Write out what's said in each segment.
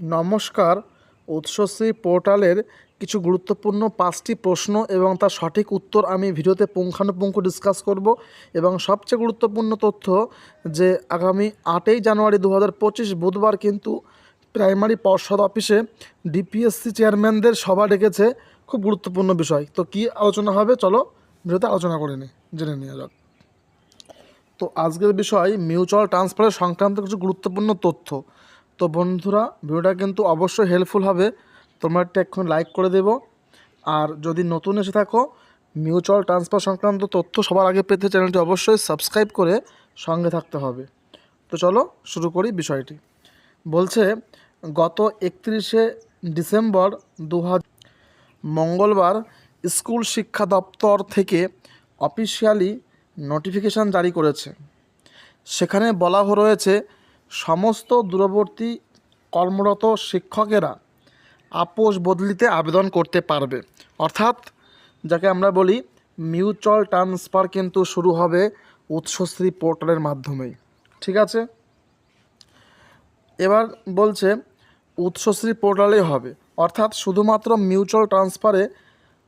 নমস্কার উৎসশ্রী পোর্টালের কিছু গুরুত্বপূর্ণ পাঁচটি প্রশ্ন এবং তার সঠিক উত্তর আমি ভিডিওতে পুঙ্খানুপুঙ্খ ডিসকাস করব এবং সবচেয়ে গুরুত্বপূর্ণ তথ্য যে আগামী আটই জানুয়ারি দু হাজার পঁচিশ বুধবার কিন্তু প্রাইমারি পর্ষদ অফিসে ডিপিএসসি চেয়ারম্যানদের সভা ডেকেছে খুব গুরুত্বপূর্ণ বিষয়। তো কী আলোচনা হবে? চলো ভিডিওতে আলোচনা করে নিই জেনে নিয়ে যাক। তো আজকের বিষয় মিউচুয়াল ট্রান্সফারের সংক্রান্ত কিছু গুরুত্বপূর্ণ তথ্য। তো বন্ধুরা, ভিডিওটা কিন্তু অবশ্যই হেল্পফুল হবে। তোমরা একটা এখন লাইক করে দেবো। আর যদি নতুন এসে থাকো মিউচুয়াল ট্রান্সফার সংক্রান্ত তথ্য সবার আগে পেতে চ্যানেলটি অবশ্যই সাবস্ক্রাইব করে সঙ্গে থাকতে হবে। তো চলো শুরু করি বিষয়টি। বলছে, গত একত্রিশে ডিসেম্বর দু হাজার মঙ্গলবার স্কুল শিক্ষা দপ্তর থেকে অফিসিয়ালি নোটিফিকেশান জারি করেছে। সেখানে বলা রয়েছে সমস্ত দূরবর্তী কর্মরত শিক্ষকেরা আপোষ বদলিতে আবেদন করতে পারবে। অর্থাৎ যাকে আমরা বলি মিউচুয়াল ট্রান্সফার কিন্তু শুরু হবে উৎসশ্রী পোর্টালের মাধ্যমেই। ঠিক আছে? এবার বলছে উৎসশ্রী পোর্টালেই হবে। অর্থাৎ শুধুমাত্র মিউচুয়াল ট্রান্সফারে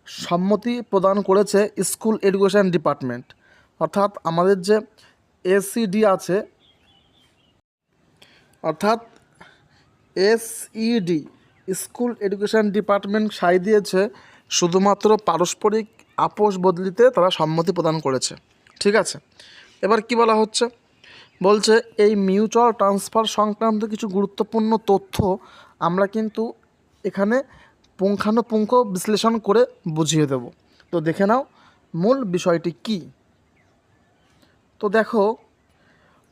সম্মতি প্রদান করেছে স্কুল এডুকেশন ডিপার্টমেন্ট। অর্থাৎ আমাদের যে এসিডি আছে অর্থাৎ এসইডি স্কুল এডুকেশন ডিপার্টমেন্ট সাই দিয়েছে, শুধুমাত্র পারস্পরিক আপোষ বদলিতে তারা সম্মতি প্রদান করেছে। ঠিক আছে? এবার কি বলা হচ্ছে? বলছে, এই মিউচুয়াল ট্রান্সফার সংক্রান্ত কিছু গুরুত্বপূর্ণ তথ্য আমরা কিন্তু এখানে পুঙ্খানুপুঙ্খ বিশ্লেষণ করে বুঝিয়ে দেব। তো দেখে নাও, মূল বিষয়টি কী? তো দেখো,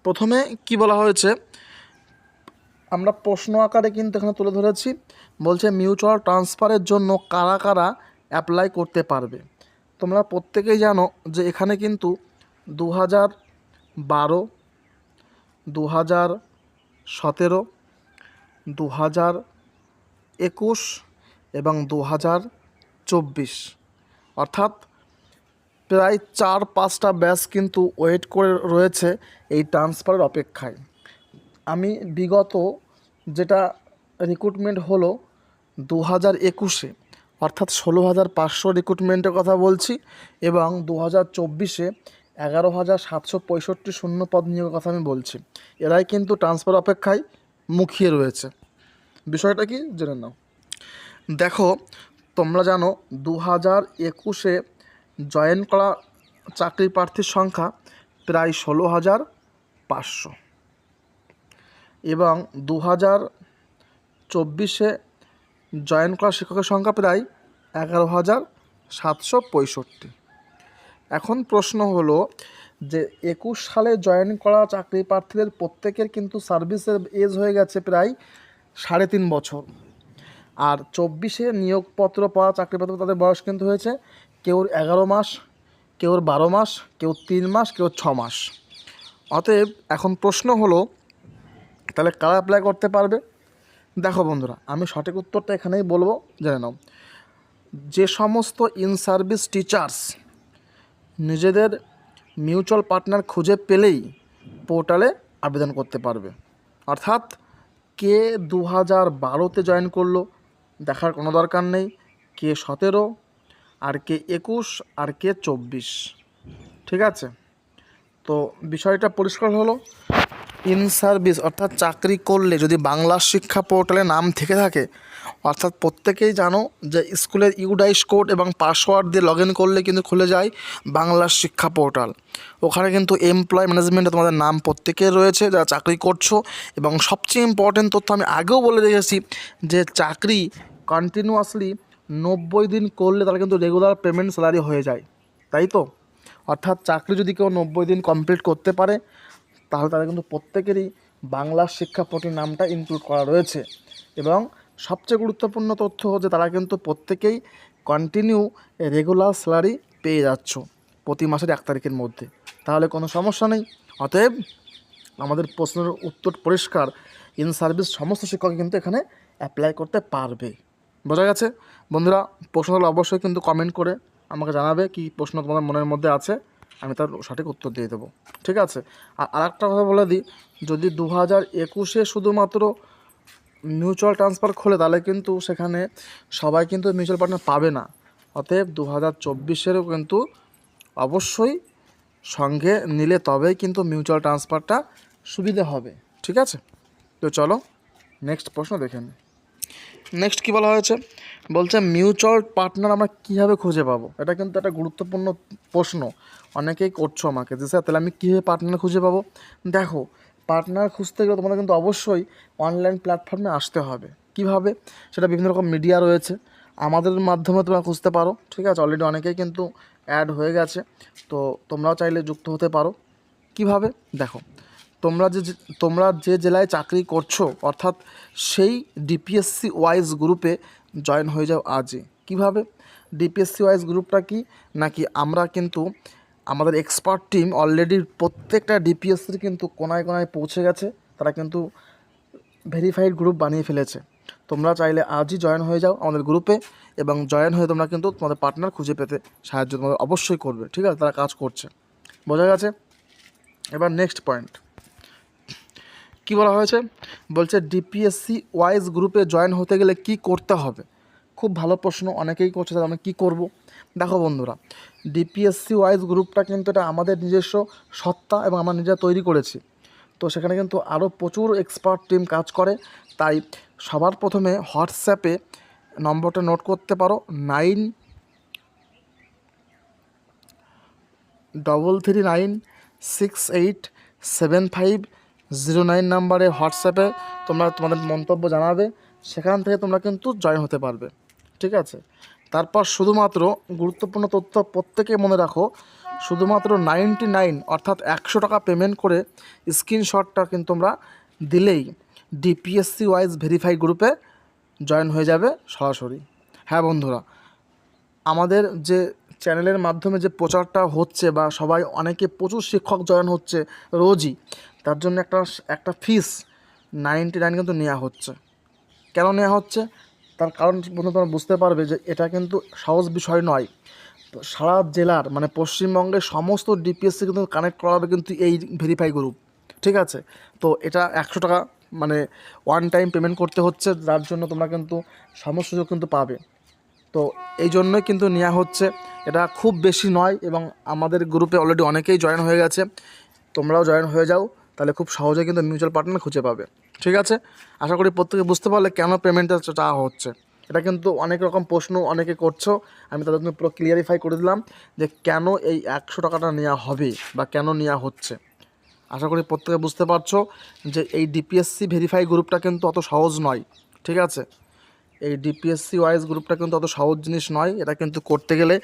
প্রথমে কি বলা হয়েছে? আমরা প্রশ্ন আকারে কিন্তু এখানে তুলে ধরেছি। বলছে মিউচুয়াল ট্রান্সফারের জন্য কারা কারা অ্যাপ্লাই করতে পারবে। তোমরা প্রত্যেকেই জানো যে এখানে কিন্তু দু হাজার বারো দু হাজার সতেরো দু হাজার একুশ এবং দু হাজার চব্বিশ। অর্থাৎ প্রায় চার পাঁচটা ব্যাচ কিন্তু ওয়েট করে রয়েছে এই ট্রান্সফারের অপেক্ষায়। আমি বিগত যেটা রিক্রুটমেন্ট হলো দু হাজার একুশে, অর্থাৎ ষোলো হাজার পাঁচশো রিক্রুটমেন্টের কথা বলছি এবং দু হাজার চব্বিশে এগারো হাজার সাতশো পঁয়ষট্টি শূন্য পদ নিয়োগের কথা আমি বলছি। এরাই কিন্তু ট্রান্সফার অপেক্ষায় মুখিয়ে রয়েছে। বিষয়টা কি? জেনে নাও। দেখো, তোমরা জানো দু হাজার একুশে জয়েন করা চাকরি প্রার্থীর সংখ্যা প্রায় ষোলো হাজার পাঁচশো। এবং দু হাজার চব্বিশে জয়েন করা শিক্ষকের সংখ্যা প্রায় এগারো হাজার সাতশো পঁয়ষট্টি। এখন প্রশ্ন হলো যে একুশ সালে জয়েন করা চাকরি প্রার্থীদের প্রত্যেকের কিন্তু সার্ভিসের এজ হয়ে গেছে প্রায় সাড়ে তিন বছর। আর চব্বিশে নিয়োগপত্র পাওয়া চাকরিপত্র তাদের বয়স কিন্তু হয়েছে কেউর এগারো মাস, কেউর বারো মাস, কেউ তিন মাস, কেউ ছ মাস। অতএব এখন প্রশ্ন হলো তাহলে কারা অ্যাপ্লাই করতে পারবে? দেখো বন্ধুরা, আমি সঠিক উত্তরটা এখানেই বলব, জেনে নাও। যে সমস্ত ইন সার্ভিস টিচার্স নিজেদের মিউচুয়াল পার্টনার খুঁজে পেলেই পোর্টালে আবেদন করতে পারবে। অর্থাৎ কে দু হাজার বারোতে জয়েন করল, দেখার কোনো দরকার নেই, কে সতেরো, আর কে একুশ, আর কে চব্বিশ। ঠিক আছে? তো বিষয়টা পরিষ্কার হলো। ইন সার্ভিস, অর্থাৎ চাকরি করলে যদি বাংলা শিক্ষা পোর্টালে নাম থেকে থাকে, অর্থাৎ প্রত্যেকেই জানো যে স্কুলের ইউডাইস কোড এবং পাসওয়ার্ড দিয়ে লগ ইন করলে কিন্তু খুলে যায় বাংলা শিক্ষা পোর্টাল। ওখানে কিন্তু এমপ্লয় ম্যানেজমেন্টে তোমাদের নাম প্রত্যেকের রয়েছে, যারা চাকরি করছ। এবং সবচেয়ে ইম্পর্টেন্ট তথ্য আমি আগেও বলে রেখেছি যে চাকরি কন্টিনিউয়াসলি নব্বই দিন করলে তারা কিন্তু রেগুলার পেমেন্ট স্যালারি হয়ে যায়। তাই তো? অর্থাৎ চাকরি যদি কেউ নব্বই দিন কমপ্লিট করতে পারে তাহলে তাদের কিন্তু প্রত্যেকেরই বাংলা শিক্ষা পোর্টাল নামটা ইনক্লুড করা রয়েছে। এবং সবচেয়ে গুরুত্বপূর্ণ তথ্য যে তারা কিন্তু প্রত্যেকেই কন্টিনিউ রেগুলার স্যালারি পেয়ে যাচ্ছ প্রতি মাসের এক তারিখের মধ্যে। তাহলে কোনো সমস্যা নেই। অতএব আমাদের প্রশ্নের উত্তর পরিষ্কার। ইন সার্ভিস সমস্ত শিক্ষক কিন্তু এখানে অ্যাপ্লাই করতে পারবে। বোঝা গেছে? বন্ধুরা, প্রশ্ন হলে অবশ্যই কিন্তু কমেন্ট করে আমাকে জানাবে কি প্রশ্ন তোমাদের মনের মধ্যে আছে। আমি তার সঠিক উত্তর দিয়ে দেবো। ঠিক আছে? আর আরেকটা কথা বলে দিই, যদি দু হাজার একুশে শুধুমাত্র মিউচুয়াল ট্রান্সফার খোলে, তাহলে কিন্তু সেখানে সবাই কিন্তু মিউচুয়াল পার্টনার পাবে না। অতএব দু হাজার চব্বিশেরও কিন্তু অবশ্যই সঙ্গে নিলে তবেই কিন্তু মিউচুয়াল ট্রান্সফারটা সুবিধে হবে। ঠিক আছে? তো চলো নেক্সট প্রশ্ন দেখে নিই নেক্সট কী বলা হয়েছে? বলছে মিউচুয়াল পার্টনার আমরা কীভাবে খুঁজে পাবো? এটা কিন্তু একটা গুরুত্বপূর্ণ প্রশ্ন। অনেকেই করছ আমাকে যে, স্যার, তাহলে আমি কীভাবে পার্টনার খুঁজে পাবো? দেখো পার্টনার খুঁজতে গেলে তোমাদের কিন্তু অবশ্যই অনলাইন প্ল্যাটফর্মে আসতে হবে। কীভাবে? সেটা বিভিন্ন রকম মিডিয়া রয়েছে। আমাদের মাধ্যমে তোমরা খুঁজতে পারো, ঠিক আছে? অলরেডি অনেকেই কিন্তু অ্যাড হয়ে গেছে। তো তোমরাও চাইলে যুক্ত হতে পারো। কীভাবে? দেখো, তোমরা যে তোমরা যে জেলায় চাকরি করছ, অর্থাৎ সেই ডিপিএসসি ওয়াইজ গ্রুপে জয়েন হয়ে যাও আজই। কীভাবে? ডিপিএসসি ওয়াইজ গ্রুপটা কি? নাকি আমরা কিন্তু আমাদের এক্সপার্ট টিম অলরেডি প্রত্যেকটা ডিপিএসসির কিন্তু কোনায় কোনায় পৌঁছে গেছে, তারা কিন্তু ভেরিফাইড গ্রুপ বানিয়ে ফেলেছে। তোমরা চাইলে আজই জয়েন হয়ে যাও আমাদের গ্রুপে এবং জয়েন হয়ে তোমরা কিন্তু তোমাদের পার্টনার খুঁজে পেতে সাহায্য তোমাদের অবশ্যই করবে, ঠিক আছে? তারা কাজ করছে। বোঝা গেছে? এবার নেক্সট পয়েন্ট কি বলা হয়েছে? বলছে ডিপিএসসি ওয়াইজ গ্রুপে জয়েন হতে গেলে কি করতে হবে? খুব ভালো প্রশ্ন, অনেকেই করছে, তাহলে আমি কী করব? দেখো বন্ধুরা ডিপিএসসি ওয়াইজ গ্রুপটা কিন্তু এটা আমাদের নিজস্ব সত্তা এবং আমরা নিজেরা তৈরি করেছি। তো সেখানে কিন্তু আরও প্রচুর এক্সপার্ট টিম কাজ করে। তাই সবার প্রথমে হোয়াটসঅ্যাপে নম্বরটা নোট করতে পারো nine double three nine six eight seven five zero nine নাম্বারে হোয়াটসঅ্যাপে তোমরা তোমাদের মন্তব্য জানাবে, সেখান থেকে তোমরা কিন্তু জয়েন হতে পারবে, ঠিক আছে? তারপর শুধুমাত্র গুরুত্বপূর্ণ তথ্য প্রত্যেকে মনে রাখো, শুধুমাত্র নাইনটি নাইন অর্থাৎ একশো টাকা পেমেন্ট করে স্ক্রিনশটটা কিন্তু তোমরা দিলেই ডিপিএসসি ওয়াইজ ভেরিফাই গ্রুপে জয়েন হয়ে যাবে সরাসরি। হ্যাঁ বন্ধুরা, আমাদের যে চ্যানেলের মাধ্যমে যে প্রচারটা হচ্ছে বা সবাই অনেকে প্রচুর শিক্ষক জয়েন হচ্ছে রোজই, তার জন্য একটা একটা ফিস নাইনটি নাইন কিন্তু নেওয়া হচ্ছে। কেন নেওয়া হচ্ছে? তার কারণ বন্ধু তোমরা বুঝতে পারবে যে এটা কিন্তু সহজ বিষয় নয়। সারা জেলার মানে পশ্চিমবঙ্গের সমস্ত ডিপিএসসি কিন্তু কানেক্ট করা হবে কিন্তু এই ভেরিফাই গ্রুপ ঠিক আছে? তো এটা একশো টাকা মানে ওয়ান টাইম পেমেন্ট করতে হচ্ছে, যার জন্য তোমরা কিন্তু সমস্ত সুযোগ কিন্তু পাবে। তো এই জন্যই কিন্তু নেওয়া হচ্ছে। এটা খুব বেশি নয় এবং আমাদের গ্রুপে অলরেডি অনেকেই জয়েন হয়ে গেছে। তোমরাও জয়েন হয়ে যাও, তাহলে খুব সহজে কিন্তু মিউচুয়াল পার্টনার খুঁজে পাবে। ঠিক আছে? আশা করি প্রত্যেকে বুঝতে পারলে কেন পেমেন্টটা চাওয়া হচ্ছে। এটা কিন্তু অনেক রকম প্রশ্ন অনেকে করছ, আমি তাদের জন্য পুরো ক্লিয়ারিফাই করে দিলাম যে কেন এই একশো টাকাটা নেওয়া হবে বা কেন নেওয়া হচ্ছে। আশা করি প্রত্যেকে বুঝতে পারছ যে এই ডিপিএসসি ভেরিফাই গ্রুপটা কিন্তু অত সহজ নয়। ঠিক আছে? এই ডিপিএসসি ওয়াইজ গ্রুপটা কিন্তু অত সহজ জিনিস নয়। এটা কিন্তু করতে গেলে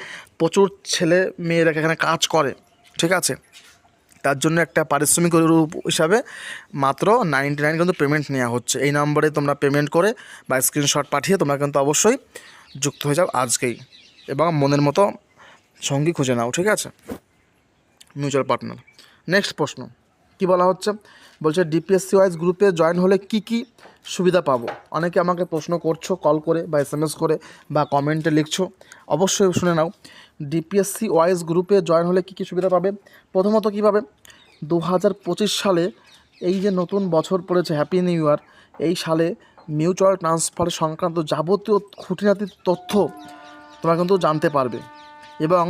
প্রচুর ছেলে মেয়েরা এখানে কাজ করে, ঠিক আছে? তার জন্য একটা পারিশ্রমিক রূপ হিসাবে মাত্র নাইনটি নাইন কিন্তু পেমেন্ট নেওয়া হচ্ছে। এই নম্বরে তোমরা পেমেন্ট করে বা স্ক্রিনশট পাঠিয়ে তোমরা কিন্তু অবশ্যই যুক্ত হয়ে যাও আজকেই এবং মনের মতো সঙ্গী খুঁজে নাও, ঠিক আছে? মিউচুয়াল পার্টনার নেক্সট প্রশ্ন। কি বলা হচ্ছে? বলছে ডিপিএসসি ওয়াইজ গ্রুপে জয়েন হলে কি কি সুবিধা পাবো? অনেকে আমাকে প্রশ্ন করছ কল করে বা এস করে বা কমেন্টে লিখছো। অবশ্যই শুনে নাও। ডিপিএসসি ওয়াইজ গ্রুপে জয়েন হলে কি কি সুবিধা পাবে? প্রথমত কী পাবে? দু হাজার পঁচিশ সালে এই যে নতুন বছর পড়েছে হ্যাপি নিউ ইয়ার এই সালে মিউচুয়াল ট্রান্সফার সংক্রান্ত যাবতীয় খুঁটিনাটি তথ্য তোমরা কিন্তু জানতে পারবে। এবং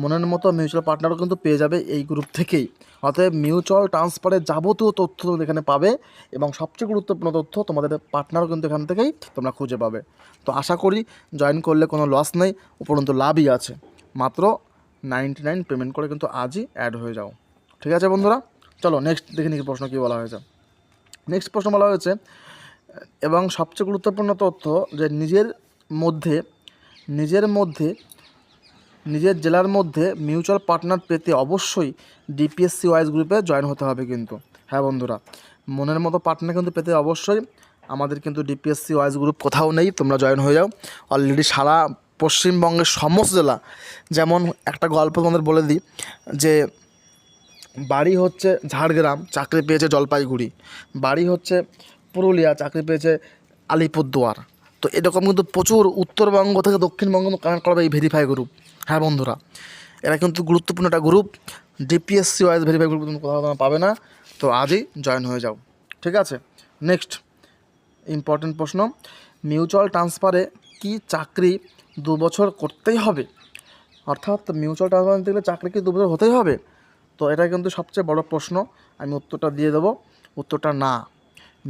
মনের মতো মিউচুয়াল পার্টনারও কিন্তু পেয়ে যাবে এই গ্রুপ থেকেই। অতএব মিউচুয়াল ট্রান্সফারের যাবতীয় তথ্য তোমরা এখানে পাবে এবং সবচেয়ে গুরুত্বপূর্ণ তথ্য তোমাদের পার্টনারও কিন্তু এখান থেকেই তোমরা খুঁজে পাবে। তো আশা করি জয়েন করলে কোনো লস নেই, উপরন্তু লাভই আছে। মাত্র নাইনটি নাইন পেমেন্ট করে কিন্তু আজই অ্যাড হয়ে যাও। ঠিক আছে বন্ধুরা? চলো নেক্সট দেখে নিই প্রশ্ন কী বলা হয়েছে। নেক্সট প্রশ্ন বলা হয়েছে, এবং সবচেয়ে গুরুত্বপূর্ণ তথ্য যে নিজের মধ্যে নিজের মধ্যে নিজের জেলার মধ্যে মিউচুয়াল পার্টনার পেতে অবশ্যই ডিপিএসসি ওয়াইজ গ্রুপে জয়েন হতে হবে কিন্তু। হ্যাঁ বন্ধুরা, মনের মতো পার্টনার কিন্তু পেতে অবশ্যই আমাদের কিন্তু ডিপিএসসি ওয়াইজ গ্রুপ কোথাও নেই, তোমরা জয়েন হয়ে যাও। অলরেডি সারা পশ্চিমবঙ্গের সমস্ত জেলা, যেমন একটা গল্প তোমাদের বলে দিই, যে বাড়ি হচ্ছে ঝাড়গ্রাম, চাকরি পেয়েছে জলপাইগুড়ি। বাড়ি হচ্ছে পুরুলিয়া, চাকরি পেয়েছে আলিপুরদুয়ার। তো এরকম কিন্তু প্রচুর উত্তরবঙ্গ থেকে দক্ষিণবঙ্গ কানেক্ট করাবে এই ভেরিফাই গ্রুপ হ্যাঁ বন্ধুরা, এরা কিন্তু গুরুত্বপূর্ণ একটা group DPSC wise verify group তুমি কোথাও পাবে না, তো আজই জয়েন হয়ে যাও, ঠিক আছে? নেক্সট ইম্পর্টেন্ট প্রশ্ন মিউচুয়াল ট্রান্সফারে কি চাকরি দু বছর করতেই হবে? অর্থাৎ মিউচুয়াল ট্রান্সফার নিতে গেলে চাকরি কি দু বছর হতেই হবে? তো এটা কিন্তু সবচেয়ে বড় প্রশ্ন, আমি উত্তরটা দিয়ে দেবো, উত্তরটা না।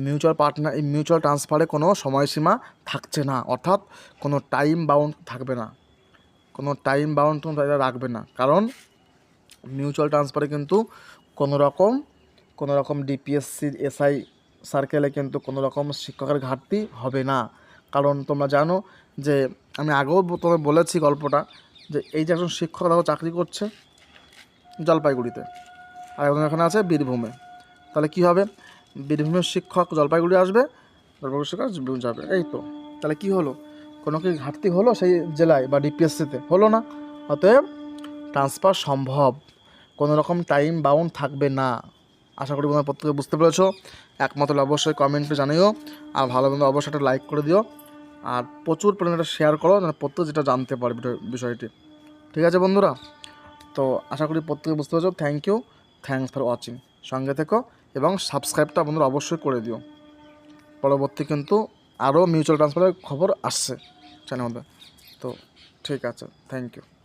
মিউচুয়াল পার্টনার মিউচুয়াল ট্রান্সফারে কোনো সময়সীমা থাকছে না, অর্থাৎ কোনো টাইম বাউন্ড থাকবে না। কোনো টাইম বাউন্ড তারা রাখবে না। কারণ মিউচুয়াল ট্রান্সফারে কিন্তু কোনো রকম কোনো রকম ডিপিএসসির এসআই সার্কেলে কিন্তু কোনো রকম শিক্ষকের ঘাটতি হবে না। কারণ তোমরা জানো যে আমি আগেও তোমায় বলেছি গল্পটা যে এই যে একজন শিক্ষক দেখো চাকরি করছে জলপাইগুড়িতে আর একজন এখানে আছে বীরভূমে। তাহলে কি হবে? বীরভূমের শিক্ষক জলপাইগুড়ি আসবে, জলপাইগুড়ি শিক্ষক যাবে। এই তো। তাহলে কি হলো? কোনো কি ঘাটতি হলো সেই জেলায় বা ডিপিএসসিতে হলো না। অতএব ট্রান্সফার সম্ভব। কোনো রকম টাইম বাউন্ড থাকবে না। আশা করি তোমরা প্রত্যেকে বুঝতে পেরেছ। একমত হলে অবশ্যই কমেন্টে জানিও। আর ভালো মন্দ অবশ্যই একটা লাইক করে দিও। আর প্রচুর পরিমাণে শেয়ার করো, যেন প্রত্যেক যেটা জানতে পারবে বিষয়টি। ঠিক আছে বন্ধুরা? তো আশা করি প্রত্যেকে বুঝতে পেরেছ। Thank you thanks for watching সঙ্গে থেকো এবং সাবস্ক্রাইবটা বন্ধুরা অবশ্যই করে দিও। পরবর্তী কিন্তু আরও মিউচুয়াল ট্রান্সফারের খবর আসছে। চ্যানেল তো ঠিক আছে থ্যাংক ইউ